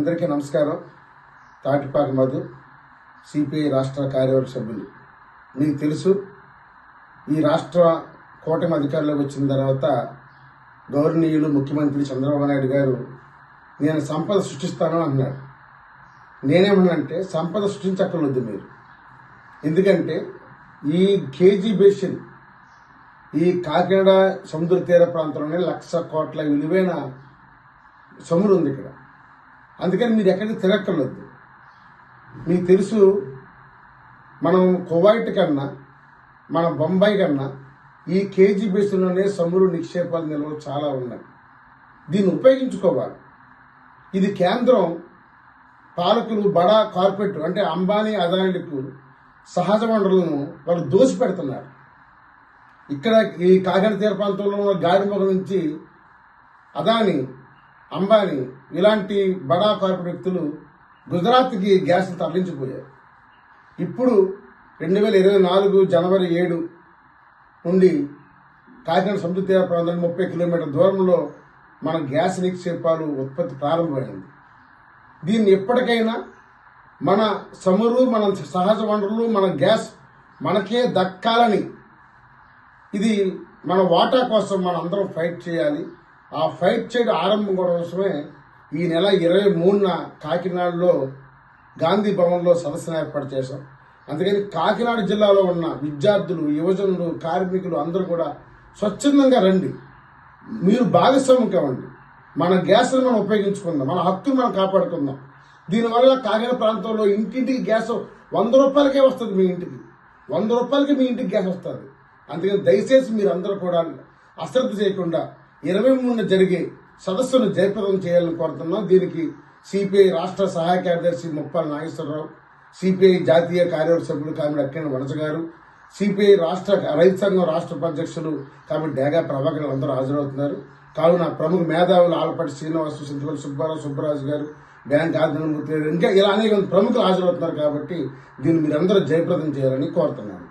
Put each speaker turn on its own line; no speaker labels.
అందరికీ నమస్కారం. తాటిపాక మధు సిపిఐ రాష్ట్ర కార్యవర్గ సభ్యులు. మీకు తెలుసు ఈ రాష్ట్ర కూటమి అధికారంలోకి వచ్చిన తర్వాత గౌరవనీయులు ముఖ్యమంత్రి చంద్రబాబు నాయుడు గారు నేను సంపద సృష్టిస్తాను అన్నాడు నేనేమన్నానంటే సంపద సృష్టించక్కర్లేదు మీరు. ఎందుకంటే ఈ కేజీ బేసిన్ ఈ కాకినాడ సముద్ర తీర ప్రాంతంలోనే లక్ష కోట్ల విలువైన సముద్రం ఉంది ఇక్కడ. అందుకని మీరు ఎక్కడికి తిరగక్కర్లేదు మీకు తెలుసు మనం కువైట్ కన్నా మన బొంబాయి కన్నా ఈ కేజీ బేస్లోనే సముద్ర నిక్షేపాల నిల్వలు చాలా ఉన్నాయి. దీన్ని ఉపయోగించుకోవాలి. ఇది కేంద్రం పాలకులు బడా కార్పొరేట్ అంటే అంబానీ అదానీలకు సహజ వనరులను వాళ్ళు దోసి పెడుతున్నారు ఇక్కడ ఈ కాకినాడ తీర ప్రాంతంలో ఉన్న గాడిమొగ నుంచి అదాని అంబానీ ఇలాంటి బడా కార్పొరేట్ వ్యక్తులు గుజరాత్కి గ్యాస్ తరలించిపోయారు. ఇప్పుడు రెండు వేల ఇరవై నాలుగు జనవరి ఏడు నుండి కాకినాడ సముద్ర తీర ప్రాంతానికి ముప్పై కిలోమీటర్ల దూరంలో మన గ్యాస్ నిక్షేపాలు ఉత్పత్తి ప్రారంభమైంది. దీన్ని ఎప్పటికైనా మన చమురు మన సహజ వనరులు మన గ్యాస్ మనకే దక్కాలని ఇది మన వాటా కోసం మనం అందరం ఫైట్ చేయాలి. ఆ ఫైట్ చేయడం ఆరంభం కోసమే ఈ నెల ఇరవై మూడున కాకినాడలో గాంధీ భవన్లో సదస్సును ఏర్పాటు చేశాం. అందుకని కాకినాడ జిల్లాలో ఉన్న విద్యార్థులు యువజనులు కార్మికులు అందరూ కూడా స్వచ్ఛందంగా రండి. మీరు భాగస్వామ్యం కావండి మన గ్యాస్ను మనం ఉపయోగించుకుందాం. మన హక్కును మనం కాపాడుకుందాం. దీనివల్ల కాకినాడ ప్రాంతంలో ఇంటింటికి గ్యాస్ వంద రూపాయలకే వస్తుంది మీ ఇంటికి. వంద రూపాయలకి మీ ఇంటికి గ్యాస్ వస్తుంది. అందుకని దయచేసి మీరు అందరూ కూడా అశ్రద్ధ చేయకుండా ఇరవై మూడున జరిగే సదస్సును జయప్రదం చేయాలని కోరుతున్నాం. దీనికి సిపిఐ రాష్ట్ర సహాయ కార్యదర్శి ముప్పాల నాగేశ్వరరావు సిపిఐ జాతీయ కార్యవర్గ సభ్యుడు కామెడి అక్కిన వనజ గారు సిపిఐ రాష్ట్ర రైతు సంఘం రాష్ట్ర ఉపాధ్యక్షులు కాబట్టి డేగా ప్రభాకర్ అందరూ హాజరవుతున్నారు. కావున ప్రముఖ మేధావులు ఆలపాటి శ్రీనివాసు సింతపల్లి సుబ్బారావు సుబ్బరాజు గారు బ్యాంక్ ఆదినమూర్తి ఇంకా ఇలా అనేక ప్రముఖులు హాజరవుతున్నారు కాబట్టి దీన్ని మీరందరూ జయప్రదం చేయాలని కోరుతున్నాను.